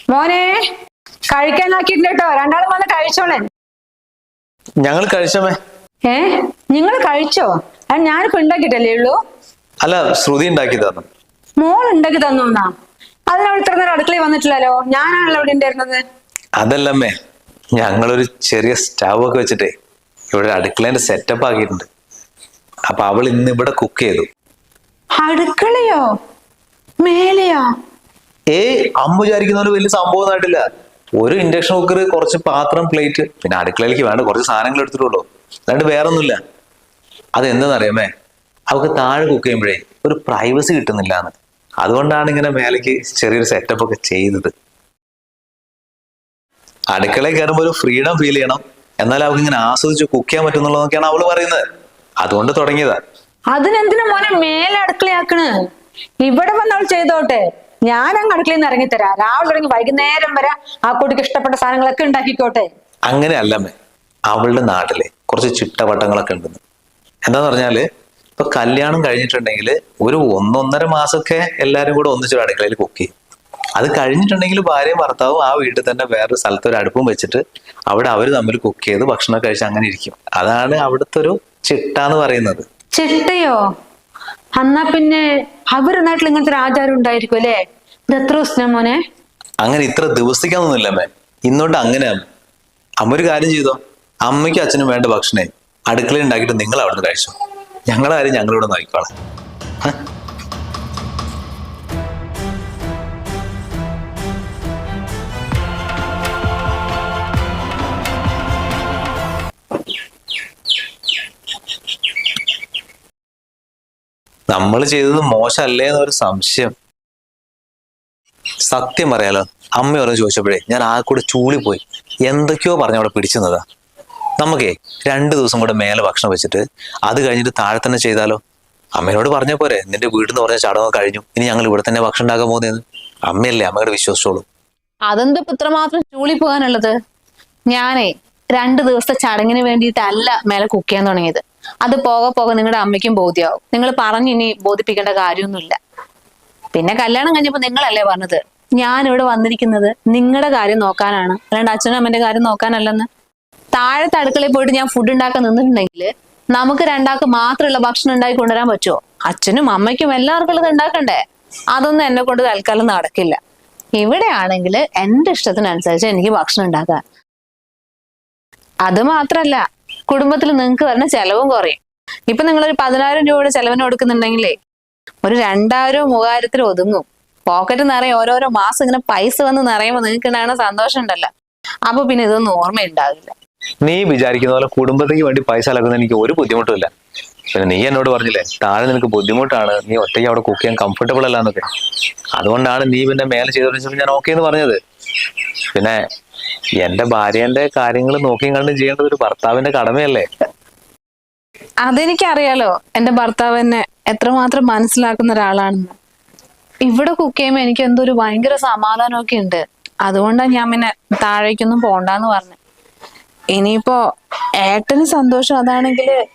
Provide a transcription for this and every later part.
മോനെ കേട്ടോ രണ്ടാളും വന്ന് കഴിച്ചോളെ. ഞങ്ങൾ കഴിച്ചമേ. ഏ? നിങ്ങൾ കഴിച്ചോ? അത് ഞാനിപ്പോ ഉണ്ടാക്കിട്ടല്ലേ ഉള്ളൂ? അല്ല ശ്രുതി ഉണ്ടാക്കി തന്നു. മോൾ ഉണ്ടാക്കി തന്നോന്നാ അതിനവിടെ ഇത്ര നേരം അടുക്കളയിൽ വന്നിട്ടില്ലല്ലോ. ഞാനാണല്ലോ ഇവിടെ ഉണ്ടായിരുന്നത്. അതല്ലമ്മേ ഞങ്ങളൊരു ചെറിയ സ്റ്റാവ് ഒക്കെ വെച്ചിട്ടേ ഇവിടെ അടുക്കളേന്റെ സെറ്റപ്പ് ആക്കിയിട്ടുണ്ട്. അപ്പൊ അവൾ ഇന്ന് ഇവിടെ കുക്ക് ചെയ്തു. അടുക്കളയോ? മേലെയോ? ഏയ് അമ്മ വിചാരിക്കുന്ന ഒരു വലിയ സംഭവം ആയിട്ടില്ല. ഒരു ഇൻഡക്ഷൻ കുക്കർ കുറച്ച് പാത്രം പ്ലേറ്റ് പിന്നെ അടുക്കളയിലേക്ക് വേണ്ട കുറച്ച് സാധനങ്ങൾ എടുത്തിട്ടുള്ളൂ. അല്ലാണ്ട് വേറൊന്നുമില്ല. അത് എന്താണെന്നറിയാമേ അവൾക്ക് താഴെ കുക്ക് ചെയ്യുമ്പോഴേ ഒരു പ്രൈവസി കിട്ടുന്നില്ല എന്ന് അതുകൊണ്ടാണ് ഇങ്ങനെ മേലേക്ക് ചെറിയൊരു സെറ്റപ്പ് ഒക്കെ ചെയ്തത്. അടുക്കളയിൽ കയറുമ്പോൾ ഒരു ഫ്രീഡം ഫീൽ ചെയ്യണം. എന്നാൽ അവൾക്ക് ഇങ്ങനെ ആസ്വദിച്ച് കുക്ക് ചെയ്യാൻ പറ്റുന്നുള്ളതൊക്കെയാണ് അവൾ പറയുന്നത്. അതുകൊണ്ട് തുടങ്ങിയതാ. അതിനെന്തിനാ മോനെ മേലെ അടുക്കളയാക്കണ് ഇവിടെ വന്നവൾ ചെയ്തോട്ടെ. ഞാൻ അങ്ങ് അടുക്കളയിൽ നിന്ന് ഇറങ്ങിത്തരാം രാവിലെ തുടങ്ങി വൈകുന്നേരം വരെ ആ കുട്ടിക്ക് ഇഷ്ടപ്പെട്ട സാധനങ്ങളൊക്കെ ഉണ്ടാക്കിക്കോട്ടെ. അങ്ങനെ അല്ലമ്മേ അവളുടെ നാട്ടിലെ കുറച്ച് ചിട്ടവട്ടങ്ങളൊക്കെ ഉണ്ടെന്ന്. എന്താന്ന് പറഞ്ഞാൽ ഇപ്പൊ കല്യാണം കഴിഞ്ഞിട്ടുണ്ടെങ്കിൽ ഒരു ഒന്നൊന്നര മാസമൊക്കെ എല്ലാരും കൂടെ ഒന്നിച്ച് അടുക്കളയിൽ കുക്ക് ചെയ്യും. അത് കഴിഞ്ഞിട്ടുണ്ടെങ്കിൽ ഭാര്യയും ഭർത്താവും ആ വീട്ടിൽ തന്നെ വേറൊരു സ്ഥലത്ത് ഒരു അടുപ്പും വെച്ചിട്ട് അവിടെ അവർ തമ്മിൽ കുക്ക് ചെയ്ത് ഭക്ഷണം കഴിച്ച് അങ്ങനെ ഇരിക്കും. അതാണ് അവിടുത്തെ ഒരു ചിട്ട എന്ന് പറയുന്നത്. ചിട്ടയോ? എന്നാ പിന്നെ അവരുടെ നാട്ടിൽ ഇങ്ങനത്തെ ഒരു ആചാരം ഉണ്ടായിരിക്കും അല്ലേ? ഇത് എത്ര ദിവസം മോനെ? അങ്ങനെ ഇത്ര ദിവസിക്കാന്നൊന്നുമില്ല അമ്മേ. ഇന്നോട്ട് അങ്ങനെ അമ്മ ഒരു കാര്യം ചെയ്തോ? അമ്മയ്ക്കും അച്ഛനും വേണ്ട ഭക്ഷണേ. അടുക്കളയിൽ ഉണ്ടാക്കിയിട്ട് നിങ്ങൾ അവിടുന്ന് കഴിച്ചു. ഞങ്ങളെ കാര്യം ഞങ്ങളിവിടെ നോക്കിക്കോളാം? നമ്മൾ ചെയ്തത് മോശമല്ലേ എന്നൊരു സംശയം. സത്യം പറയാലോ അമ്മ ഓരോ ചോദിച്ചപ്പോഴേ ഞാൻ ആ കൂടെ ചൂളി പോയി എന്തൊക്കെയോ പറഞ്ഞ അവിടെ പിടിച്ചെന്നതാ. നമുക്കേ രണ്ടു ദിവസം കൂടെ മേലെ ഭക്ഷണം വെച്ചിട്ട് അത് കഴിഞ്ഞിട്ട് താഴെ തന്നെ ചെയ്താലോ? അമ്മയോട് പറഞ്ഞ പോരെ നിന്റെ വീട്ടിൽ പറഞ്ഞ ചടങ്ങ് കഴിഞ്ഞു ഇനി ഞങ്ങൾ ഇവിടെ തന്നെ ഭക്ഷണം ഉണ്ടാക്കാൻ പോകുന്നത് അമ്മയല്ലേ അമ്മയുടെ വിശ്വസിച്ചോളൂ. അതെന്താ ഇത്രമാത്രം ചൂളി പോകാനുള്ളത്? ഞാനേ രണ്ട് ദിവസത്തെ ചടങ്ങിന് വേണ്ടിയിട്ടല്ല മേലെ കുക്ക് ചെയ്യാൻ തുടങ്ങിയത്. അത് പോകെ പോകെ നിങ്ങളുടെ അമ്മയ്ക്കും ബോധ്യമാവും നിങ്ങൾ പറഞ്ഞു ഇനി ബോധിപ്പിക്കേണ്ട കാര്യമൊന്നുമില്ല. പിന്നെ കല്യാണം കഴിഞ്ഞപ്പോ നിങ്ങളല്ലേ പറഞ്ഞത്? ഞാൻ ഇവിടെ വന്നിരിക്കുന്നത് നിങ്ങളുടെ കാര്യം നോക്കാനാണ്. അല്ലാണ്ട് അച്ഛനും അമ്മന്റെ കാര്യം നോക്കാനല്ലെന്ന്. താഴത്തെ അടുക്കളയിൽ പോയിട്ട് ഞാൻ ഫുഡ് ഉണ്ടാക്കാൻ നിന്നിട്ടുണ്ടെങ്കിൽ നമുക്ക് രണ്ടാൾക്ക് മാത്രമുള്ള ഭക്ഷണം ഉണ്ടാക്കി കൊണ്ടുവരാൻ പറ്റുമോ? അച്ഛനും അമ്മയ്ക്കും എല്ലാവർക്കും ഉള്ളത് ഉണ്ടാക്കണ്ടേ? അതൊന്നും എന്നെ കൊണ്ട് തൽക്കാലം നടക്കില്ല. ഇവിടെയാണെങ്കിൽ എന്റെ ഇഷ്ടത്തിനനുസരിച്ച് എനിക്ക് ഭക്ഷണം ഉണ്ടാക്കാം. അത് മാത്രല്ല കുടുംബത്തിൽ നിങ്ങൾക്ക് വരുന്ന ചെലവും കുറയും. ഇപ്പൊ നിങ്ങളൊരു പതിനായിരം രൂപയുടെ ചെലവിന് കൊടുക്കുന്നുണ്ടെങ്കിലേ ഒരു രണ്ടായിരം മൂവായിരത്തിൽ ഒതുങ്ങും. പോക്കറ്റ് നിറയെ ഓരോരോ മാസം ഇങ്ങനെ പൈസ വന്ന് നിറയുമ്പോൾ നിങ്ങൾക്ക് ഉണ്ടാകുന്ന സന്തോഷം ഉണ്ടല്ലോ. അപ്പൊ പിന്നെ ഇതൊന്നും ഓർമ്മയുണ്ടാവില്ല. നീ വിചാരിക്കുന്ന പോലെ കുടുംബത്തേക്ക് വേണ്ടി പൈസ അലക്കുന്ന എനിക്ക് ഒരു ബുദ്ധിമുട്ടുമില്ല. പിന്നെ നീ എന്നോട് പറഞ്ഞില്ലേ താഴെ നിനക്ക് ബുദ്ധിമുട്ടാണ്. നീ ഒറ്റയ്ക്ക് അവിടെ കുക്ക് ചെയ്യാൻ കംഫർട്ടബിൾ അല്ല എന്നൊക്കെ. അതുകൊണ്ടാണ് നീ പിന്നെ മേലെ ചെയ്തോളിച്ചപ്പോൾ ഞാൻ ഓക്കെ എന്ന് പറഞ്ഞത്. പിന്നെ എന്റെ ഭാര്യന്റെ കാര്യങ്ങൾ നോക്കിയും കണ്ടും ചെയ്യേണ്ടത് ഒരു ഭർത്താവിന്റെ കടമയല്ലേ? അതെനിക്കറിയാലോ. എന്റെ ഭർത്താവ് എന്നെ എത്രമാത്രം മനസ്സിലാക്കുന്ന ഒരാളാണെന്ന്. ഇവിടെ കുക്ക് ചെയ്യുമ്പോൾ എനിക്ക് എന്തോ ഒരു ഭയങ്കര സമാധാനമൊക്കെ ഉണ്ട്. അതുകൊണ്ടാണ് ഞാൻ പിന്നെ താഴേക്കൊന്നും പോണ്ടെന്ന് പറഞ്ഞു. ഇനിയിപ്പോ ഏട്ടന് സന്തോഷം അതാണെങ്കിൽ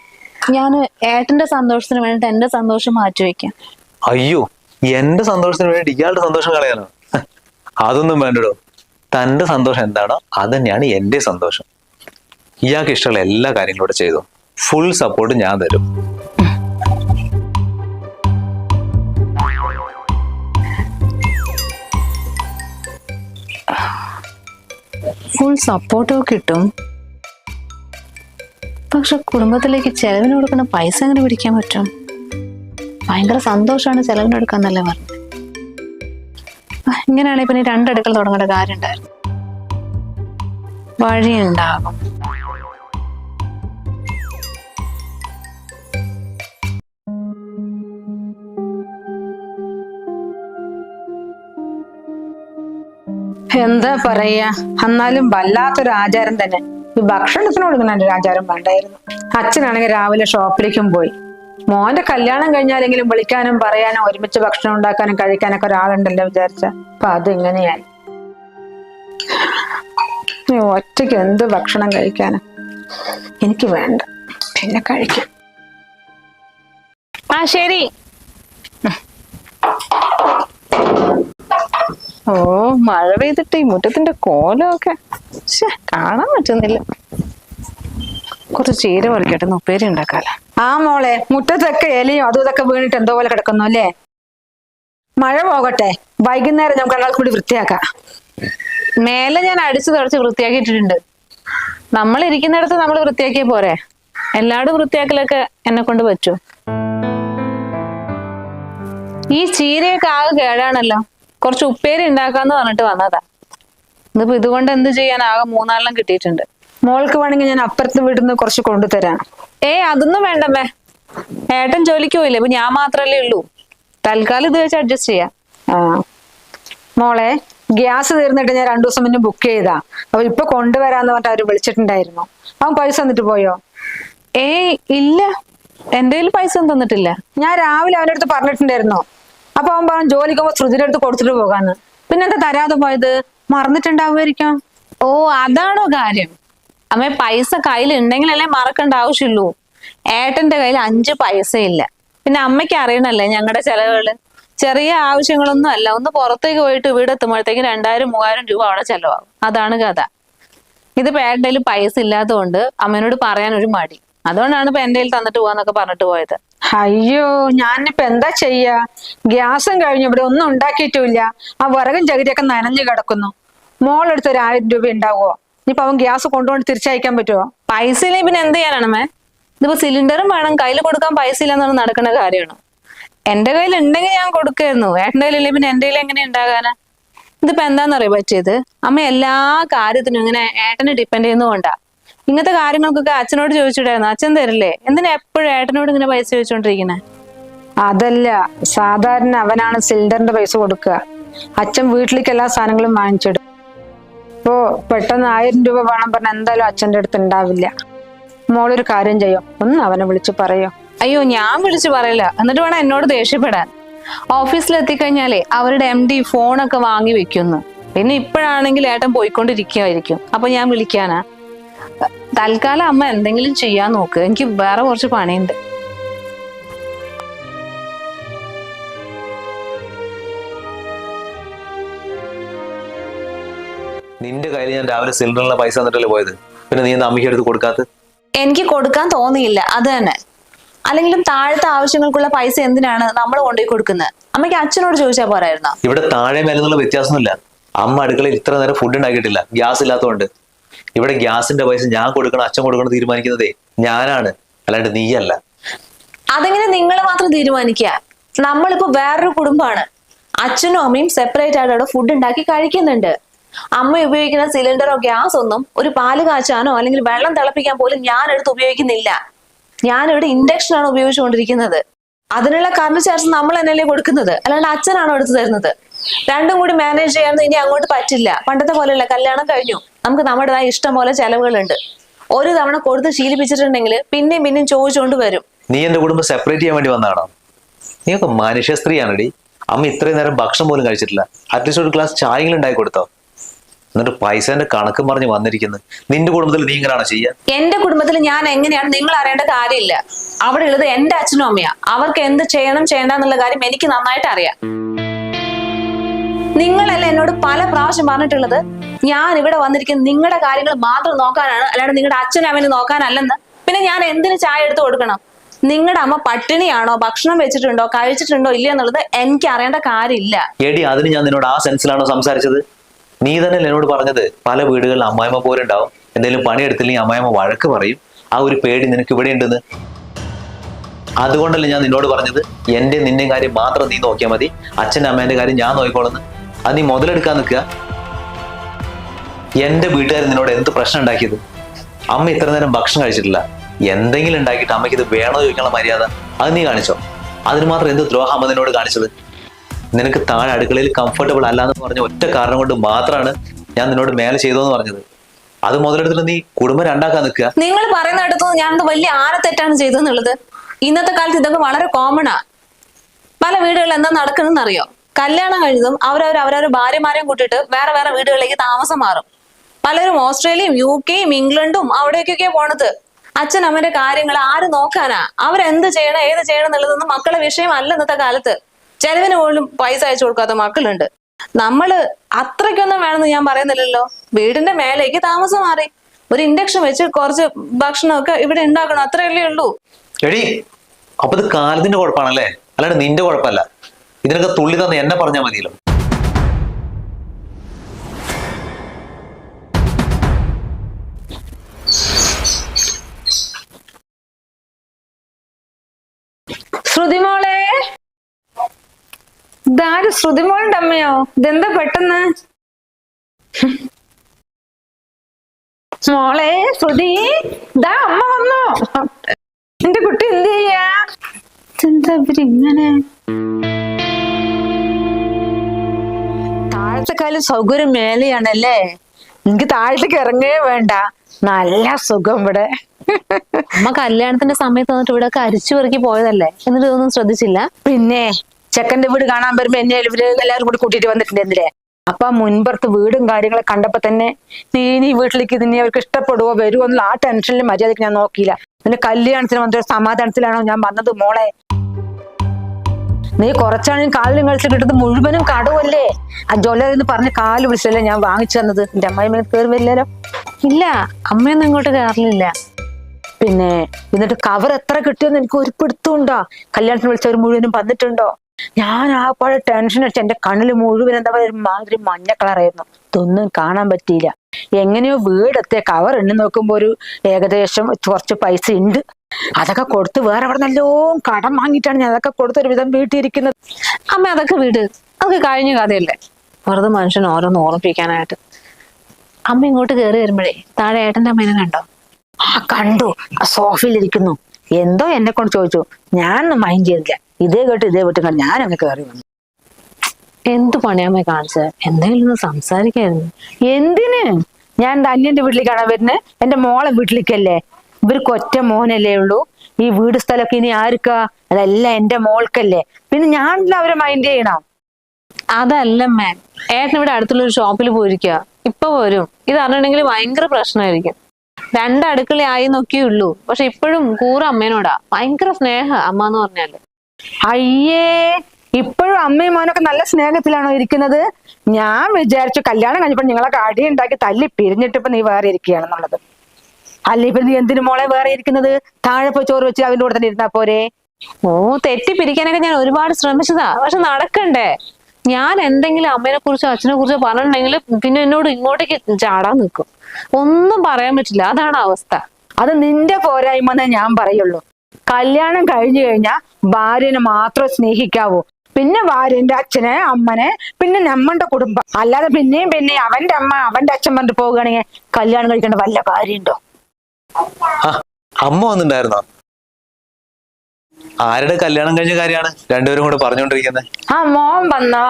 ഞാൻ ഏട്ടന്റെ സന്തോഷത്തിന് വേണ്ടിട്ട് എന്റെ സന്തോഷം മാറ്റിവെക്കാം അയ്യോ എന്റെ സന്തോഷത്തിന് വേണ്ടി ഇയാളുടെ സന്തോഷം കളയാനോ? അതൊന്നും വേണ്ടടോ. തന്റെ സന്തോഷം എന്താണോ അത് തന്നെയാണ് എന്റെ സന്തോഷം. ഇയാൾക്ക് ഇഷ്ടമുള്ള എല്ലാ കാര്യങ്ങളും ഇവിടെ ചെയ്തു. ഫുൾ സപ്പോർട്ട് ഞാൻ തരും. ഫുൾ സപ്പോർട്ടോ കിട്ടും. പക്ഷെ കുടുംബത്തിലേക്ക് ചെലവിന് കൊടുക്കുന്ന പൈസ എങ്ങനെ പിടിക്കാൻ പറ്റും? ഭയങ്കര സന്തോഷമാണ് ചെലവിന് എടുക്കാന്നല്ലേ പറഞ്ഞത്. ഇങ്ങനെയാണെങ്കിൽ പിന്നെ രണ്ടടുക്കൾ തുടങ്ങേണ്ട കാര്യം ഉണ്ടായിരുന്നു. വഴിയുണ്ടാകും. എന്താ പറയാ? എന്നാലും വല്ലാത്തൊരു ആചാരം തന്നെ. ഈ ഭക്ഷണത്തിന് കൊടുക്കുന്ന ഒരു ആചാരം വേണ്ടായിരുന്നു. അച്ഛനാണെങ്കിൽ രാവിലെ ഷോപ്പിലേക്കും പോയി. മോന്റെ കല്യാണം കഴിഞ്ഞാലെങ്കിലും വിളിക്കാനും പറയാനും ഒരുമിച്ച് ഭക്ഷണം ഉണ്ടാക്കാനും കഴിക്കാനൊക്കെ ഒരാളുണ്ടല്ലോ വിചാരിച്ച. അപ്പൊ അത് ഇങ്ങനെയായി ഈ ഒറ്റയ്ക്ക് എന്ത് ഭക്ഷണം കഴിക്കാനാ? എനിക്ക് വേണ്ട. പിന്നെ കഴിക്കാം. ആ ശരി. ഓ മഴ പെയ്തിട്ട് ഈ മുറ്റത്തിന്റെ കോലമൊക്കെ. കാണാൻ പറ്റുന്നില്ല. കുറച്ച് ചീര പൊളിക്കട്ടെ ഉപ്പേരി ഉണ്ടാക്കാല. ആ മോളെ മുറ്റത്തൊക്കെ ഇലയും അതും ഇതൊക്കെ വീണിട്ട് എന്തോ പോലെ കിടക്കുന്നു അല്ലേ? മഴ പോകട്ടെ വൈകുന്നേരം നമുക്ക് ഒരാൾ കൂടി വൃത്തിയാക്കാം. മേലെ ഞാൻ അടിച്ചു തുടച്ച് വൃത്തിയാക്കിയിട്ടുണ്ട് നമ്മൾ ഇരിക്കുന്നിടത്ത് നമ്മൾ വൃത്തിയാക്കിയ പോരെ? എല്ലായിടും വൃത്തിയാക്കലൊക്കെ എന്നെ കൊണ്ട് പറ്റൂ. ഈ ചീരയൊക്കെ ആകെ കേടാണല്ലോ. കുറച്ച് ഉപ്പേരി ഉണ്ടാക്കാന്ന് പറഞ്ഞിട്ട് വന്നതാ. ഇതിപ്പോ ഇതുകൊണ്ട് എന്ത് ചെയ്യാൻ? ആകെ മൂന്നാലെണ്ണം കിട്ടിയിട്ടുണ്ട്. മോൾക്ക് വേണമെങ്കിൽ ഞാൻ അപ്പുറത്ത് വീട്ടിൽ നിന്ന് കുറച്ച് കൊണ്ടുതരാം. ഏ അതൊന്നും വേണ്ടമ്മേ. ഏട്ടൻ ജോലിക്ക് പോയില്ലേ? ഇപ്പൊ ഞാൻ മാത്രല്ലേ ഉള്ളൂ. തൽക്കാലം ഇത് വെച്ച് അഡ്ജസ്റ്റ് ചെയ്യാം. ആ. മോളെ ഗ്യാസ് തീർന്നിട്ട് ഞാൻ രണ്ടു ദിവസം മുന്നേ ബുക്ക് ചെയ്താ. അപ്പൊ ഇപ്പൊ കൊണ്ടുവരാന്ന് പറഞ്ഞിട്ട് അവർ വിളിച്ചിട്ടുണ്ടായിരുന്നു? അവൻ പൈസ തന്നിട്ട് പോയോ? ഏയ് ഇല്ല. എന്റെ കയ്യിൽ പൈസ ഒന്നും തന്നിട്ടില്ല. ഞാൻ രാവിലെ അവനടുത്ത് അടുത്ത് പറഞ്ഞിട്ടുണ്ടായിരുന്നു? അപ്പൊ അവൻ പറഞ്ഞു ജോലിക്ക് പോകുമ്പോ ശ്രുതിയുടെ അടുത്ത് കൊടുത്തിട്ട് പോകാന്ന്. പിന്നെന്താ തരാതെ പോയത്? മറന്നിട്ടുണ്ടാവുമായിരിക്കും. ഓ അതാണോ കാര്യം. അമ്മ പൈസ കയ്യിൽ ഉണ്ടെങ്കിലല്ലേ മറക്കേണ്ട ആവശ്യമുള്ളൂ ഏട്ടന്റെ കയ്യിൽ അഞ്ച് പൈസ ഇല്ല പിന്നെ അമ്മയ്ക്ക് അറിയണല്ലേ ഞങ്ങളുടെ ചെലവുകൾ? ചെറിയ ആവശ്യങ്ങളൊന്നും അല്ല. ഒന്ന് പുറത്തേക്ക് പോയിട്ട് വീട് എത്തുമ്പോഴത്തേക്ക് രണ്ടായിരം മൂവായിരം രൂപ അവിടെ ചെലവാകും. അതാണ് കഥ. ഇത് പേട്ടയിൽ പൈസ ഇല്ലാത്തതുകൊണ്ട് അമ്മേനോട് പറയാൻ ഒരു മടി. അതുകൊണ്ടാണ് ഇപ്പൊ എന്റെ കയ്യിൽ തന്നിട്ട് പോവാന്നൊക്കെ പറഞ്ഞിട്ട് പോയത്. അയ്യോ ഞാനിപ്പോ എന്താ ചെയ്യാ? ഗ്യാസും കഴിഞ്ഞു ഇവിടെ ഒന്നും ഉണ്ടാക്കിയിട്ടുമില്ല. ആ വിറകും ചകിരിയൊക്കെ നനഞ്ഞു കിടക്കുന്നു. മോളെടുത്ത് ഒരു ആയിരം രൂപ ഉണ്ടാവുമോ ഇനിയിപ്പോ അവൻ ഗ്യാസ് കൊണ്ടുപോയി തിരിച്ചയക്കാൻ പറ്റുമോ പൈസ ഇല്ലെങ്കിൽ പിന്നെ എന്ത് ചെയ്യാനാണമ്മേ ഇതിപ്പോ സിലിണ്ടറും വേണം കയ്യിൽ കൊടുക്കാൻ പൈസ ഇല്ലെന്നാണ് നടക്കുന്ന കാര്യമാണ്. എന്റെ കയ്യിൽ ഉണ്ടെങ്കിൽ ഞാൻ കൊടുക്കായിരുന്നു. ഏട്ടന്റെ കയ്യിലില്ലേ പിന്നെ എന്റെ കയ്യിൽ എങ്ങനെ ഉണ്ടാകാനാ? ഇതിപ്പോ എന്താണെന്നറിയോ പറ്റിയത്? അമ്മ എല്ലാ കാര്യത്തിനും ഇങ്ങനെ ഏട്ടനെ ഡിപ്പെൻഡ് ചെയ്യുന്നതുകൊണ്ടാ ഇങ്ങനത്തെ കാര്യങ്ങൾക്കൊക്കെ അച്ഛനോട് ചോദിച്ചിട്ടായിരുന്നു അച്ഛൻ തരില്ലേ? എന്തിനാ എപ്പോഴും ഏട്ടനോട് ഇങ്ങനെ പൈസ ചോദിച്ചോണ്ടിരിക്കണേ അതല്ല സാധാരണ അവനാണ് സിലിണ്ടറിന്റെ പൈസ കൊടുക്കുക. അച്ഛൻ വീട്ടിലേക്ക് എല്ലാ സാധനങ്ങളും വാങ്ങിച്ചിടും. ഇപ്പോ പെട്ടെന്ന് ആയിരം രൂപ വേണം പറഞ്ഞ എന്തായാലും അച്ഛന്റെ അടുത്ത് ഉണ്ടാവില്ല. മോളൊരു കാര്യം ചെയ്യോ? ഒന്ന് അവനെ വിളിച്ച് പറയോ? അയ്യോ ഞാൻ വിളിച്ചു പറയില്ല. എന്നിട്ട് വേണം എന്നോട് ദേഷ്യപ്പെടാൻ. ഓഫീസിലെത്തിക്കഴിഞ്ഞാലേ അവരുടെ എം ഡി ഫോണൊക്കെ വാങ്ങി വെക്കുന്നു. പിന്നെ ഇപ്പോഴാണെങ്കിൽ ഏട്ടൻ പോയിക്കൊണ്ടിരിക്കുമായിരിക്കും അപ്പൊ ഞാൻ വിളിക്കാനാ. തൽക്കാലം അമ്മ എന്തെങ്കിലും ചെയ്യാൻ നോക്ക്. എനിക്ക് വേറെ കുറച്ച് പണിയുണ്ട്. നിന്റെ കയ്യിൽ ഞാൻ രാവിലെ സിലിണ്ടറിനുള്ള പൈസ തന്നിട്ടല്ലേ പോയത്? പിന്നെ നീ എന്താ അമ്മയ്ക്ക് എടുത്ത് കൊടുക്കാത്ത എനിക്ക് കൊടുക്കാൻ തോന്നിയില്ല. അത് തന്നെ. അല്ലെങ്കിലും താഴത്തെ ആവശ്യങ്ങൾക്കുള്ള പൈസ എന്തിനാണ് നമ്മൾ കൊണ്ടുപോയി കൊടുക്കുന്നത്? അമ്മയ്ക്ക് അച്ഛനോട് ചോദിച്ചാൽ പോരായിരുന്നോ? ഇവിടെ താഴെ മേലെന്നുള്ള വ്യത്യാസമൊന്നുമില്ല. അമ്മ അടുക്കളയിൽ ഇത്ര നേരം ഫുഡ് ഉണ്ടാക്കിയിട്ടില്ല. ഗ്യാസ് ഇല്ലാത്തതുകൊണ്ട്. ഇവിടെ ഗ്യാസിന്റെ പൈസ ഞാൻ കൊടുക്കണം അച്ഛൻ കൊടുക്കണം തീരുമാനിക്കുന്നതേ ഞാനാണ്. അല്ലാണ്ട് നീയല്ല. അതെങ്ങനെ നിങ്ങൾ മാത്രം തീരുമാനിക്കുക? നമ്മളിപ്പോ വേറൊരു കുടുംബമാണ്. അച്ഛനും അമ്മയും സെപ്പറേറ്റ് ആയിട്ട് അവിടെ ഫുഡ് ഉണ്ടാക്കി കഴിക്കുന്നുണ്ട്. അമ്മ ഉപയോഗിക്കുന്ന സിലിണ്ടറോ ഗ്യാസ് ഒന്നും ഒരു പാൽ കാച്ചാനോ അല്ലെങ്കിൽ വെള്ളം തിളപ്പിക്കാൻ പോലും ഞാൻ എടുത്ത് ഉപയോഗിക്കുന്നില്ല. ഞാനിവിടെ ആണ് ഉപയോഗിച്ചുകൊണ്ടിരിക്കുന്നത്. അതിനുള്ള കറണ്ട് ചാർജ് നമ്മൾ തന്നെയല്ലേ കൊടുക്കുന്നത്. അല്ലാണ്ട് അച്ഛനാണോ എടുത്തു തരുന്നത്? രണ്ടും കൂടി മാനേജ് ചെയ്യാൻ ഇനി അങ്ങോട്ട് പറ്റില്ല. പണ്ടത്തെ പോലെയല്ല കല്യാണം കഴിഞ്ഞു. നമുക്ക് നമ്മുടേതായ ഇഷ്ടം പോലെ ചെലവുകളുണ്ട്. ഒരു തവണ കൊടുത്ത് ശീലിപ്പിച്ചിട്ടുണ്ടെങ്കിൽ പിന്നെയും പിന്നെയും ചോദിച്ചുകൊണ്ട് വരും. നീ എന്റെ കുടുംബം സെപ്പറേറ്റ് ചെയ്യാൻ വേണ്ടി വന്നതാണോ? നീയൊക്കെ മനുഷ്യ സ്ത്രീയാണടി. അമ്മ ഇത്രയും നേരം ഭക്ഷണം പോലും കഴിച്ചിട്ടില്ല. അറ്റ്ലീസ്റ്റ് ഒരു ഗ്ലാസ് ചായകൾ ഉണ്ടായി കൊടുത്തോ. എന്നിട്ട് പൈസന്റെ കണക്ക് പറഞ്ഞ് വന്നിരിക്കുന്നത് നിന്റെ കുടുംബത്തിൽ നീ ഇങ്ങനെയാണോ ചെയ്യുക എന്റെ കുടുംബത്തിൽ ഞാൻ എങ്ങനെയാണ് നിങ്ങൾ അറിയേണ്ട കാര്യമില്ല. അവിടെ ഉള്ളത് എന്റെ അച്ഛനും അമ്മയാ. അവർക്ക് എന്ത് ചെയ്യണം ചെയ്യണ്ട എന്നുള്ള കാര്യം എനിക്ക് നന്നായിട്ട് അറിയാം. നിങ്ങളല്ല എന്നോട് പല പ്രാവശ്യം പറഞ്ഞിട്ടുള്ളത്? ഞാൻ ഇവിടെ വന്നിരിക്കുന്ന നിങ്ങളുടെ കാര്യങ്ങൾ മാത്രം നോക്കാനാണ്. അല്ലാണ്ട് നിങ്ങളുടെ അച്ഛനും അമ്മനെ നോക്കാനല്ലെന്ന്. പിന്നെ ഞാൻ എന്തിന് ചായ എടുത്ത് കൊടുക്കണം? നിങ്ങളുടെ അമ്മ പട്ടിണിയാണോ? ഭക്ഷണം വെച്ചിട്ടുണ്ടോ? കഴിച്ചിട്ടുണ്ടോ? ഇല്ല എന്നുള്ളത് എനിക്ക് അറിയേണ്ട കാര്യമില്ല. എടി അതിന് ഞാൻ നിന്നോട് ആ സെൻസിലാണോ സംസാരിച്ചത്? നീ തന്നെ എന്നോട് പറഞ്ഞത്? പല വീടുകളിൽ അമ്മായിമ്മ പോരുണ്ടാവും എന്തെങ്കിലും പണിയെടുത്തില്ലെങ്കിൽ അമ്മായിമ്മ വഴക്ക് പറയും. ആ ഒരു പേടി നിനക്ക് ഇവിടെ ഉണ്ടെന്ന്. അതുകൊണ്ടല്ലേ ഞാൻ നിന്നോട് പറഞ്ഞത്? എന്റെ നിന്റെ കാര്യം മാത്രം നീ നോക്കിയാൽ മതി. അച്ഛൻ അമ്മേന്റെ കാര്യം ഞാൻ നോക്കിക്കോളെന്ന്. അത് നീ മുതലെടുക്കാൻ നിൽക്കുക. എന്റെ വീട്ടുകാർ നിന്നോട് എന്ത് പ്രശ്നം ഉണ്ടാക്കിയത്? അമ്മ ഇത്ര നേരം ഭക്ഷണം കഴിച്ചിട്ടില്ല. എന്തെങ്കിലും ഉണ്ടാക്കിയിട്ട് അമ്മയ്ക്ക് ഇത് വേണോ ചോദിക്കാനുള്ള മര്യാദ അത് നീ കാണിച്ചോ? അതിന് മാത്രം എന്ത് ദ്രോഹം അമ്മ നിന്നോട് കാണിച്ചത്? നിനക്ക് താഴെ അടുക്കളയിൽ കംഫർട്ടബിൾ അല്ല എന്ന് പറഞ്ഞ ഒറ്റ കാരണം കൊണ്ട് മാത്രമാണ് ഞാൻ നിന്നോട് മേലെ ചെയ്തോന്ന് പറഞ്ഞത്. അത് മുതലെടുത്തിട്ട് നീ കുടുംബം രണ്ടാക്കാൻ നിൽക്കുക. നിങ്ങൾ പറയുന്ന ഞാൻ വലിയ ആന തെറ്റാണ് ചെയ്തതെന്നുള്ളത്? ഇന്നത്തെ കാലത്ത് ഇതൊക്കെ വളരെ കോമണാ പല വീടുകളിൽ എന്താ നടക്കുന്നതെന്ന് അറിയോ കല്യാണം കഴിഞ്ഞതും അവരവർ അവരവർ ഭാര്യമാരെയും കൂട്ടിയിട്ട് വേറെ വേറെ വീടുകളിലേക്ക് താമസം മാറും. പലരും ഓസ്ട്രേലിയയും യു കെയും ഇംഗ്ലണ്ടും അവിടേക്കൊക്കെ പോണത്. അച്ഛൻ അമ്മന്റെ കാര്യങ്ങൾ ആര് നോക്കാനാ? അവരെന്ത് ചെയ്യണം ഏത് ചെയ്യണം എന്നുള്ളതൊന്നും മക്കളെ വിഷയമല്ല ഇന്നത്തെ കാലത്ത്. ചെലവിന് പോലും പൈസ അയച്ചു കൊടുക്കാത്ത മക്കളുണ്ട്. നമ്മൾ അത്രയ്ക്കൊന്നും വേണമെന്ന് ഞാൻ പറയുന്നില്ലല്ലോ. വീടിന്റെ മേലേക്ക് താമസം മാറി. ഒരു ഇൻഡക്ഷൻ വെച്ച് കുറച്ച് ഭക്ഷണമൊക്കെ ഇവിടെ ഉണ്ടാക്കണം അത്രയല്ലേ ഉള്ളൂ. എടി അപ്പൊ ഇത് കാലത്തിന്റെ കുഴപ്പമാണല്ലേ അല്ലാണ്ട് നിന്റെ കുഴപ്പമല്ല. ഇതിനൊക്കെ തുള്ളി തന്നെ എന്നെ പറഞ്ഞാൽ മതിയല്ലോ. ശ്രുതിമോളെ ഇതാര് ശ്രുതിമോളുടെ അമ്മയോ? ഇതെന്താ പെട്ടെന്ന്? മോളെ ശ്രുതി ദാ അമ്മ വന്നു. എന്റെ കുട്ടി എന്ത് ചെയ്യാ? എന്താ ഇവരിങ്ങനെ? താഴത്തെ കാലം സൗകര്യം മേലെയാണല്ലേ? എനിക്ക് താഴത്തേക്ക് ഇറങ്ങേ വേണ്ട. നല്ല സുഖം ഇവിടെ. അമ്മ കല്യാണത്തിന്റെ സമയത്ത് വന്നിട്ട് ഇവിടെ ഒക്കെ അരിച്ചു പെറുക്കി പോയതല്ലേ? എന്നിട്ട് ഇതൊന്നും ശ്രദ്ധിച്ചില്ല? പിന്നെ ചെക്കന്റെ വീട് കാണാൻ വരുമ്പോ എന്നെ ഇവർ എല്ലാവരും കൂടി കൂട്ടിയിട്ട് വന്നിട്ടുണ്ടെന്നില്ലേ അപ്പൊ മുൻപുറത്ത് വീടും കാര്യങ്ങളെ കണ്ടപ്പോ തന്നെ നീ ഇനി വീട്ടിലേക്ക് ഇതിനെ അവർക്ക് ഇഷ്ടപ്പെടുവോ വരുമോ എന്നുള്ള ആ ടെൻഷനിൽ മര്യാദയ്ക്ക് ഞാൻ നോക്കിയില്ല. പിന്നെ കല്യാണത്തിന് വന്നൊരു സമാധാനത്തിലാണോ ഞാൻ വന്നത് മോളെ? നീ കുറച്ചാണെങ്കിൽ കാലിലും കളിച്ച് കിട്ടുന്നത് മുഴുവനും കടവല്ലേ? ആ ജ്വല്ലറി എന്ന് പറഞ്ഞ് കാൽ വിളിച്ചല്ലേ ഞാൻ വാങ്ങിച്ചു തന്നത്? എന്റെ അമ്മായി കയറി വരില്ലല്ലോ. ഇല്ല അമ്മയൊന്നും ഇങ്ങോട്ട് കയറലില്ല പിന്നെ എന്നിട്ട് കവർ എത്ര കിട്ടിയെന്ന് എനിക്ക് ഒരു പിടുത്തമുണ്ടോ കല്യാണത്തിന് വിളിച്ചവർ മുഴുവനും വന്നിട്ടുണ്ടോ? ഞാൻ ആ പാടെ ടെൻഷൻ അടിച്ച് എന്റെ കണ്ണിൽ മുഴുവൻ എന്താ പറയുക മാതിരി മഞ്ഞ കളറായിരുന്നു ഇതൊന്നും കാണാൻ പറ്റിയില്ല. എങ്ങനെയോ വീടെത്തിയ കവർ എണ്ണി നോക്കുമ്പോ ഒരു ഏകദേശം കുറച്ച് പൈസ ഉണ്ട് അതൊക്കെ കൊടുത്ത് വേറെ അവിടെ നല്ലോ കടം വാങ്ങിയിട്ടാണ് ഞാൻ അതൊക്കെ കൊടുത്ത് ഒരു വിധം വീട്ടിയിരിക്കുന്നത്. അമ്മ അതൊക്കെ വീട്. അതൊക്കെ കഴിഞ്ഞ കഥയല്ലേ? വെറുതെ മനുഷ്യൻ ഓരോന്ന് ഓർമ്മിപ്പിക്കാനായിട്ട്. അമ്മ ഇങ്ങോട്ട് കയറി വരുമ്പോഴേ താഴെ ഏട്ടന്റെ അമ്മേനെ കണ്ടോ? ആ കണ്ടു ആ സോഫയിലിരിക്കുന്നു. എന്തോ എന്നെ കൊണ്ട് ചോദിച്ചു. ഞാനൊന്നും മൈൻഡ് ചെയ്തില്ല. ഇതേ കേട്ട് ഇതേ വീട്ടിൽ കണ്ട് ഞാൻ അങ്ങ് കയറി വന്നു. എന്ത് പണിയാമ്മ കാണിച്ചത്? എന്തെങ്കിലും ഒന്ന് സംസാരിക്കായിരുന്നു? എന്തിന്? ഞാൻ എന്റെ അന്യന്റെ വീട്ടിലേക്കാണ് വരുന്നത് എന്റെ മോളെ വീട്ടിലേക്കല്ലേ? ഇവർക്ക് ഒറ്റ മോനല്ലേ ഉള്ളൂ. ഈ വീട് സ്ഥലമൊക്കെ ഇനി ആർക്കാ? അതെല്ലാം എന്റെ മോൾക്കല്ലേ. പിന്നെ ഞാൻ അവരെ മൈൻഡ് ചെയ്യണം? മാൻ ഏട്ടൻ ഇവിടെ അടുത്തുള്ള ഒരു ഷോപ്പിൽ പോയിരിക്കുക ഇപ്പൊ വരും. ഇത് അറിഞ്ഞിട്ടുണ്ടെങ്കിൽ ഭയങ്കര പ്രശ്നമായിരിക്കും. രണ്ട് അടുക്കളയായി നോക്കിയേ ഉള്ളൂ. പക്ഷെ ഇപ്പോഴും കൂറ അമ്മേനോടാ. ഭയങ്കര സ്നേഹ അമ്മ എന്ന് പറഞ്ഞാൽ. അയ്യേ ഇപ്പോഴും അമ്മയും മോനൊക്കെ നല്ല സ്നേഹത്തിലാണോ ഇരിക്കുന്നത്? ഞാൻ വിചാരിച്ചു കല്യാണം കഴിഞ്ഞപ്പോൾ നിങ്ങളൊക്കെ അടി ഉണ്ടാക്കി തല്ലി പിരിഞ്ഞിട്ട് ഇപ്പൊ നീ വേറെ ഇരിക്കുകയാണെന്നുള്ളത്. അല്ല ഇപ്പൊ നീ എന്തിനു മോളെ വേറെ ഇരിക്കുന്നത്? താഴെ പോയി ചോറ് വെച്ച് അവന്റെ കൂടെ തന്നെ ഇരുന്നാ പോരെ. ഓ തെറ്റി പിരിക്കാനൊക്കെ ഞാൻ ഒരുപാട് ശ്രമിച്ചതാ. പക്ഷെ നടക്കണ്ടേ? ഞാൻ എന്തെങ്കിലും അമ്മേനെ കുറിച്ചോ അച്ഛനെ കുറിച്ചോ പറഞ്ഞിട്ടുണ്ടെങ്കിൽ പിന്നെ എന്നോട് ഇങ്ങോട്ടേക്ക് ചാടാൻ നിൽക്കും. ഒന്നും പറയാൻ പറ്റില്ല. അതാണ് അവസ്ഥ. അത് നിന്റെ പോരായ്മ എന്നേ ഞാൻ പറയുള്ളൂ. കല്യാണം കഴിഞ്ഞു കഴിഞ്ഞാൽ ഭാര്യനെ മാത്രം സ്നേഹിക്കാവൂ. പിന്നെ ഭാര്യന്റെ അച്ഛനെ അമ്മനെ പിന്നെ നമ്മന്റെ കുടുംബം. അല്ലാതെ പിന്നെയും പിന്നെ അവന്റെ അമ്മ അവന്റെ അച്ഛൻ പറഞ്ഞിട്ട് പോവുകയാണെങ്കിൽ കല്യാണം കഴിക്കേണ്ട വല്ല കാര്യമുണ്ടോ ഉണ്ടോ അമ്മ വന്നിട്ടുണ്ടായിരുന്നോ? ആരുടെ കല്യാണം കഴിഞ്ഞ കാര്യമാണ് രണ്ടുപേരും കൂടെ പറഞ്ഞുകൊണ്ടിരിക്കുന്നത് ആ മോൻ വന്നോ.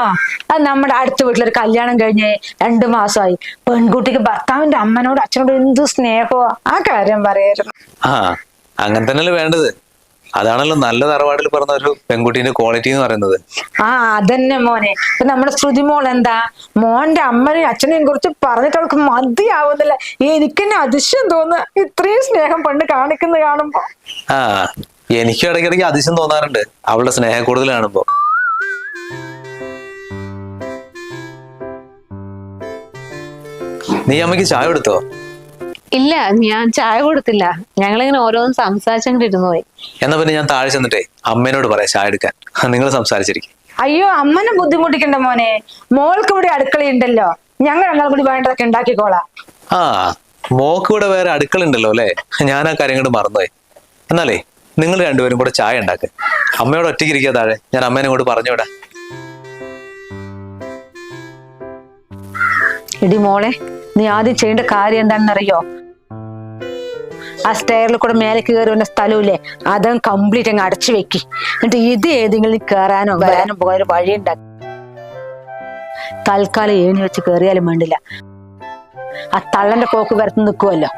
അത് നമ്മുടെ അടുത്ത വീട്ടിലൊരു കല്യാണം കഴിഞ്ഞ് രണ്ടു മാസമായി പെൺകുട്ടിക്ക് ഭർത്താവിന്റെ അമ്മനോട് അച്ഛനോട് എന്ത് സ്നേഹമോ ആ കാര്യം പറയായിരുന്നു. ആ അങ്ങനെ തന്നെയല്ലേ വേണ്ടത്. അതാണല്ലോ നല്ല തറവാടിൽ പറഞ്ഞ ഒരു പെൺകുട്ടീന്റെ ക്വാളിറ്റി എന്ന് പറയുന്നത്. ആ അതന്നെ മോനെ. ഇപ്പൊ നമ്മുടെ ശ്രുതി മോൾ എന്താ? മോന്റെ അമ്മനെയും അച്ഛനെയും കുറിച്ച് പറഞ്ഞിട്ട് അവൾക്ക് മതിയാവുന്നില്ല. എനിക്കെന്നെ അതിശയം തോന്നുന്നു. ഇത്രയും സ്നേഹം പണ്ട് കാണിക്കുന്നത് കാണുമ്പോ. ആ എനിക്കും ഇടയ്ക്കിടയ്ക്ക് അതിശയം തോന്നാറുണ്ട്. അവളുടെ സ്നേഹം കൂടുതൽ കാണുമ്പോ. നീ അമ്മയ്ക്ക് ചായ കൊടുത്തോ? ഇല്ല ഞാൻ ചായ കൊടുത്തില്ല. ഞങ്ങളിങ്ങനെ ഓരോന്നും സംസാരിച്ചങ്ങോട്ട് ഇരുന്നു പോയി. എന്നാ പിന്നെ ഞാൻ താഴെ ചെന്നിട്ടേ അമ്മേനോട് പറയാം ചായ എടുക്കാൻ. നിങ്ങൾ സംസാരിച്ചിരിക്കും. അയ്യോ അമ്മനെ ബുദ്ധിമുട്ടിക്കണ്ട മോനെ. മോൾക്ക് ഇവിടെ അടുക്കളയുണ്ടല്ലോ ഞങ്ങൾ രണ്ടാൾ കൂടി വേണ്ടതൊക്കെ ഉണ്ടാക്കിക്കോളാം. ആ മോക്ക് ഇവിടെ വേറെ അടുക്കള ഉണ്ടല്ലോ അല്ലേ? ഞാൻ ആ കാര്യം കൊണ്ട് മറന്നുപോയി. എന്നാലേ നിങ്ങൾ രണ്ടുപേരും കൂടെ ചായ ഉണ്ടാക്ക്. അമ്മയോട് ഒറ്റയ്ക്ക് ഇരിക്കുക താഴെ. ഞാൻ അമ്മേനെ കൂടെ പറഞ്ഞുവിടാം. ഇടി മോളെ നീ ആദ്യം ചെയ്യേണ്ട കാര്യം എന്താണെന്നറിയോ? ആ സ്റ്റെയറിൽ കൂടെ മേലെ കയറി വന്ന സ്ഥലമില്ലേ അതും കംപ്ലീറ്റ് അങ്ങ് അടച്ചു വെക്കി. എന്നിട്ട് ഇത് ഏതെങ്കിലും കയറാനോ വരാനോ പോകാൻ ഒരു വഴി ഉണ്ടാക്കി. തൽക്കാലം ഏണി വെച്ച് കയറിയാലും വേണ്ടില്ല. ആ തള്ളന്റെ പോക്ക് വരത്ത് നിൽക്കുമല്ലോ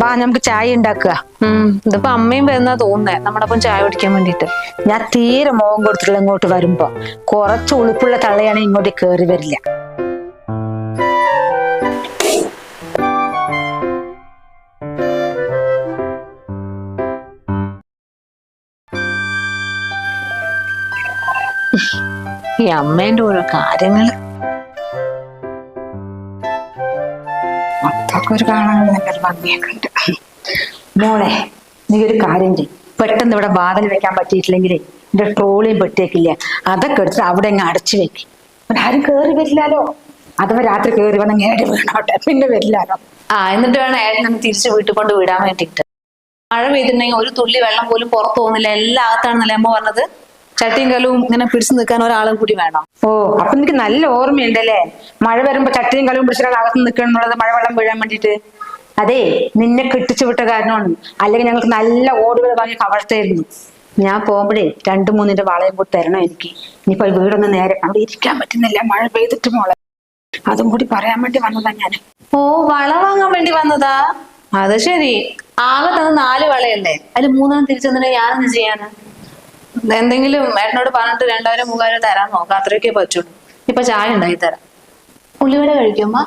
ബാ നമുക്ക് ചായ ഉണ്ടാക്കുക. ഉം ഇതിപ്പോ അമ്മയും വരുന്ന തോന്നുന്നേ. നമ്മുടെ ഒപ്പം ചായ കുടിക്കാൻ വേണ്ടിട്ട് ഞാൻ തീരെ മോഹം കൊടുത്തിട്ടുള്ള ഇങ്ങോട്ട് വരുമ്പോ. കുറച്ച് ഉളുപ്പുള്ള തള്ളയാണ് ഇങ്ങോട്ട് കേറി വരില്ല. ഈ അമ്മേന്റെ ഓരോ കാര്യങ്ങൾ. അപ്പൊക്കെ ഒരു കാണാനുള്ള ഭംഗിയൊക്കെ ഉണ്ട്. മോളെ നീ ഒരു കാര്യം ചെയ്യും. പെട്ടെന്ന് ഇവിടെ വാതിൽ വെക്കാൻ പറ്റിയിട്ടില്ലെങ്കിലേ എന്റെ ട്രോളിയും പെട്ടിയേക്കില്ല അതൊക്കെ എടുത്ത് അവിടെ അങ്ങ് അടച്ചു വെക്കും. ആരും കേറി വരില്ലാലോ? അഥവാ രാത്രി കേറി വന്ന നേടി വീണോട്ടെ? പിന്നെ വരില്ലാലോ? ആ എന്നിട്ട് വേണം ഏട്ടൻ നമ്മൾ തിരിച്ച് വീട്ടിൽ കൊണ്ട് വിടാൻ വേണ്ടിയിട്ട്. മഴ പെയ്തിട്ടുണ്ടെങ്കിൽ ഒരു തുള്ളി വെള്ളം പോലും പുറത്തു പോകുന്നില്ല. എല്ലാത്താണ് അകത്താണെന്നല്ലേ അമ്മ പറഞ്ഞത്? ചട്ടിയും കലവും ഇങ്ങനെ പിടിച്ചു നിൽക്കാൻ ഒരാളും കൂടി വേണം. ഓ അപ്പൊ എനിക്ക് നല്ല ഓർമ്മയുണ്ടല്ലേ? മഴ വരുമ്പോ ചട്ടിയും കലവും പിടിച്ചിട്ടാണ് അകത്ത് നിൽക്കണം എന്നുള്ളത് മഴവെള്ളം വീഴാൻ വേണ്ടിയിട്ട്. അതെ നിന്നെ കെട്ടിച്ചു വിട്ട കാരണമാണ്. അല്ലെങ്കിൽ ഞങ്ങൾക്ക് നല്ല ഓടുകൾ വാങ്ങി കവർത്തായിരുന്നു ഞാൻ പോകുമ്പോഴേ രണ്ടു മൂന്നിന്റെ വളയും കൂടി തരണം എനിക്ക്. ഇനിയിപ്പോ വീടൊന്നും നേരെ അവിടെ ഇരിക്കാൻ പറ്റുന്നില്ല. മഴ പെയ്തിട്ട് മോളെ. അതും കൂടി പറയാൻ വേണ്ടി വന്നതാ ഞാൻ. ഓ വള വാങ്ങാൻ വേണ്ടി വന്നതാ? അത് ശരി. ആകെ തന്ന നാല് വളയല്ലേ? അതിൽ മൂന്നെണ്ണം തിരിച്ചു തന്നെ ഞാനെന്ത് ചെയ്യാന്? എന്തെങ്കിലും ഏട്ടനോട് പറഞ്ഞിട്ട് രണ്ടായിരം മൂവായിരം തരാൻ നോക്കാം. അത്രയൊക്കെ പറ്റുള്ളൂ ഇപ്പൊ ചായ ഉണ്ടാക്കി തരാം. ഉള്ളിവട കഴിക്കുമ്പോ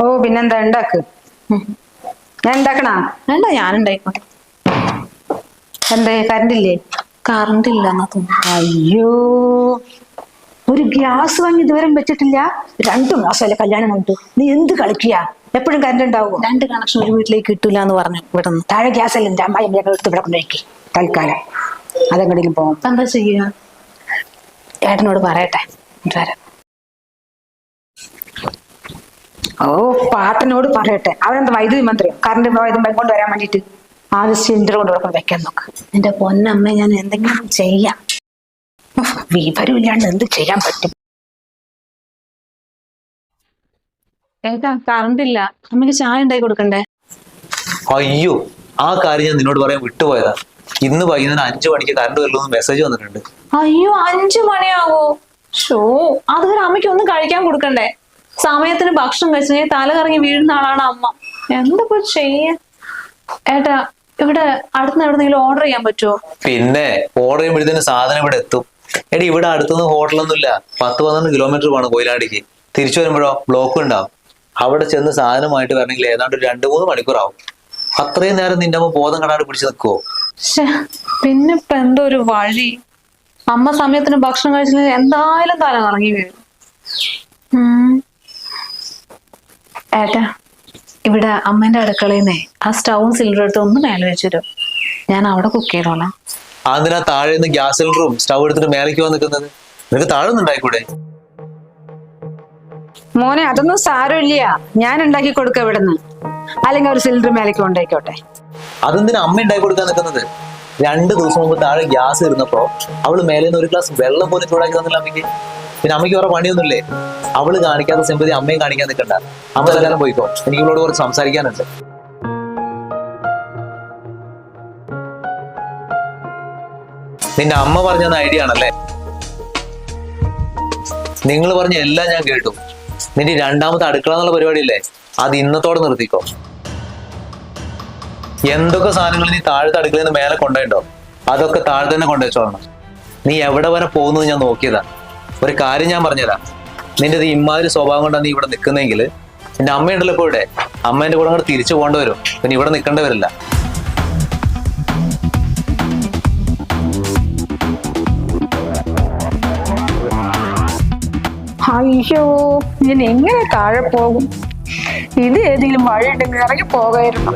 ഓ പിന്നെന്താ? ഉണ്ടാക്ക്. ഞാൻ ഉണ്ടാക്കണ വേണ്ട ഞാൻ ഉണ്ടായിക്കോട്ടെ എന്തേ കറണ്ട് ഇല്ലേ കറണ്ട് ഇല്ല അയ്യോ ഒരു ഗ്യാസ് വാങ്ങി ഇതുവരെ വെച്ചിട്ടില്ല. രണ്ടു മാസമല്ലേ കല്യാണം കണ്ടു നീ എന്ത് കളിക്കുക എപ്പോഴും കറണ്ട് ഉണ്ടാവും രണ്ട് കണക്ഷൻ ഒരു വീട്ടിലേക്ക് കിട്ടൂല എന്ന് പറഞ്ഞു ഇവിടെ നിന്ന് താഴെ ഗ്യാസ് അല്ല? എന്റെ അമ്മായി എന്റെ എടുത്ത് ഇവിടെ കൊണ്ടുപോയി തൽക്കാലം. അതെങ്ങടെയും പോകാം എന്താ ചെയ്യുക ഏട്ടനോട് പറയട്ടെ. വരാം. ഓ പാട്ടനോട് പറയട്ടെ. അവനെന്താ വൈദ്യുതി മന്ത്രിയോ കറണ്ട് വൈദ്യുതി കൊണ്ട് വരാൻ വേണ്ടിട്ട് ആദ്യം സിലിണ്ടർ കൊണ്ട് വെക്കാൻ നോക്ക്. എന്റെ പൊന്നമ്മ ഞാൻ എന്തെങ്കിലും ചെയ്യാം. വിവരം വിവരമില്ലാണ്ട് എന്ത് ചെയ്യാൻ പറ്റും? ഏട്ടാ കറണ്ട് ഇല്ല. അമ്മയ്ക്ക് ചായ ഉണ്ടായി കൊടുക്കണ്ടേ? അയ്യോ ആ കാര്യം ഞാൻ നിന്നോട് പറയാൻ വിട്ടുപോയതാ. ഇന്ന് വൈകുന്നേരം അഞ്ചു മണിക്ക് കറണ്ട് വരുന്ന മെസ്സേജ് വന്നിട്ടുണ്ട്. അയ്യോ അഞ്ചു മണിയാവോ? ഷോ അതുവരെ അമ്മയ്ക്ക് ഒന്നും കഴിക്കാൻ കൊടുക്കണ്ടേ? സമയത്തിന് ഭക്ഷണം കഴിച്ചു തല കറങ്ങി വീഴുന്ന ആളാണ് അമ്മ. എന്തപ്പോ ചെയ്യ? ഏട്ടാ ഇവിടെ അടുത്ത് എവിടെന്നെങ്കിലും ഓർഡർ ചെയ്യാൻ പറ്റുമോ പിന്നെ ഓർഡർ ചെയ്യുമ്പോഴത്തേന് സാധനം ഇവിടെ എത്തും. എടി ഇവിടെ അടുത്തൊന്നും ഹോട്ടലൊന്നുമില്ല പത്ത് പന്ത്രണ്ട് കിലോമീറ്റർ പോകണം കോയിലാടിക്ക്. തിരിച്ചു വരുമ്പോഴോ ബ്ലോക്ക് ഉണ്ടാവും. അവിടെ ചെന്ന് സാധനമായിട്ട് വരണമെങ്കിൽ ഏതാണ്ട് ഒരു രണ്ട് മൂന്ന് മണിക്കൂറാവും. അത്രയും നേരം നിന്റെ അമ്മ ബോധം കടാണ്ട് പിടിച്ചു നിൽക്കുവോ പിന്നെ ഇപ്പൊ എന്തോ ഒരു വഴി? അമ്മ സമയത്തിന് ഭക്ഷണം കഴിച്ചില്ലെങ്കിൽ എന്തായാലും തല കറങ്ങി വീഴും. ഏട്ടാ ഇവിടെ അമ്മേന്റെ അടുക്കളയിൽ നിന്നേ ആ സ്റ്റൗവും സിലിണ്ടർ എടുത്ത് ഒന്ന് മേലെ വെച്ചിരും ഞാൻ അവിടെ കുക്ക് ചെയ്തോളാം. അതിനാ താഴെ നിന്ന് ഗ്യാസ് സിലിണ്ടറും സ്റ്റൗ എടുത്തിട്ട് മേലേക്ക് വന്ന് നിൽക്കുന്നത്? നിനക്ക് താഴെ നിന്ന് ഉണ്ടായിക്കൂടെ മോനെ അതൊന്നും സാരമില്ല. ഞാൻ ഉണ്ടാക്കി കൊടുക്ക ഇവിടുന്ന്. അല്ലെങ്കിൽ ഒരു സിലിണ്ടർ മേലേക്ക് കൊണ്ടായിക്കോട്ടെ അതെന്തിനാ അമ്മ ഉണ്ടാക്കി കൊടുക്കാൻ നിൽക്കുന്നത്? രണ്ട് ദിവസം മുമ്പ് താഴെ ഗ്യാസ് ഇരുന്നപ്പോ അവൾ മേലെ നിന്ന് ഒരു ഗ്ലാസ് വെള്ളം പോലും ചൂടാക്കി തന്നില്ല അമ്മയ്ക്ക്. പിന്നെ അമ്മയ്ക്ക് വേറെ പണിയൊന്നുമില്ലേ? അവൾ കാണിക്കാത്ത സിമ്പതി അമ്മയും കാണിക്കാൻ നിൽക്കണ്ട. അമ്മ തൽക്കാലം പോയിക്കോ. എനിക്ക് ഇവളോട് കുറച്ച് സംസാരിക്കാനുണ്ട്. നിന്റെ അമ്മ പറഞ്ഞ ഐഡിയ ആണല്ലേ? നിങ്ങൾ പറഞ്ഞ എല്ലാം ഞാൻ കേട്ടു. നിന്റെ രണ്ടാമത്തെ അടുക്കള എന്നുള്ള പരിപാടിയില്ലേ? അത് ഇന്നത്തോടെ നിർത്തിക്കോ. എന്തൊക്കെ സാധനങ്ങൾ നീ താഴത്തെ അടുക്കളയിൽ നിന്ന് മേലെ കൊണ്ടുപോയിട്ടോ അതൊക്കെ താഴെ തന്നെ കൊണ്ടുവച്ചോളണം. നീ എവിടെ വരെ പോകുന്നത് ഞാൻ നോക്കിയതാ. ഒരു കാര്യം ഞാൻ പറഞ്ഞുതരാം. നിന്റെ ഈ ഇമ്മാതിരി സ്വഭാവം കൊണ്ടാണ് നീ ഇവിടെ നിൽക്കുന്നെങ്കിൽ നിന്റെ അമ്മയുണ്ടല്ലോ ഇപ്പോൾ ഇവിടെ. അമ്മേന്റെ കൂടെ അങ്ങോട്ട് തിരിച്ചു പോകേണ്ടി വരും. പിന്നെ ഇവിടെ നിൽക്കേണ്ടി വരില്ല. അയ്യോ ഞാൻ എങ്ങനെ താഴെ പോകും? ഇത് ഏതെങ്കിലും വഴി ഉണ്ടെങ്കിൽ ഇറങ്ങി പോകായിരുന്നു.